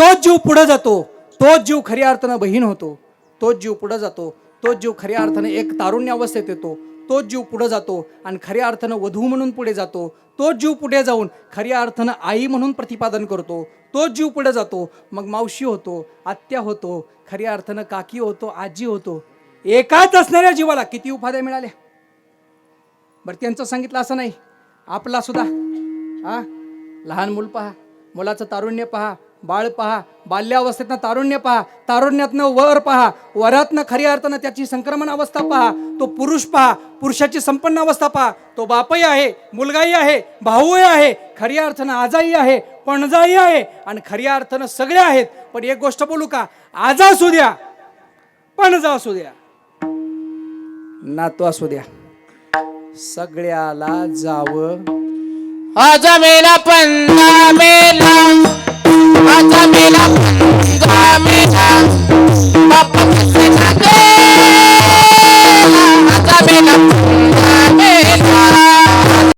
तोच जीव पुढे जातो तोच जीव खऱ्या अर्थानं बहीण होतो. तोच जीव पुढे जातो तोच जीव खऱ्या अर्थानं एक तारुण्य अवस्थेत येतो. तोच जीव पुढे जातो आणि खऱ्या अर्थानं वधू म्हणून पुढे जातो. तोच जीव पुढे जाऊन खऱ्या अर्थानं आई म्हणून प्रतिपादन करतो. तोच जीव पुढे जातो मग मावशी होतो आत्या होतो खऱ्या अर्थानं काकी होतो आजी होतो. एकाच असणाऱ्या जीवाला किती उपाध्या मिळाल्या? बरं त्यांचं सांगितलं असं नाही. आपला सुद्धा. हा? लहान मूल पहा मुलाचं तारुण्य पहा बाळ पहा बाल्यावस्थेतनं तारुण्य पहा तारुण्यातनं वर पहा वरातनं खऱ्या अर्थानं त्याची संक्रमण अवस्था पहा तो पुरुष पहा पुरुषाची संपन्न अवस्था पहा तो बापही आहे मुलगाही आहे भाऊही आहे खऱ्या अर्थानं आजाही आहे पणजाही आहे आणि खऱ्या अर्थानं सगळे आहेत. पण एक गोष्ट बोलू का? आजा असू द्या पणजा असू द्या नातू असू द्या. सगळ्याला जावं. आज मेला पण मेला.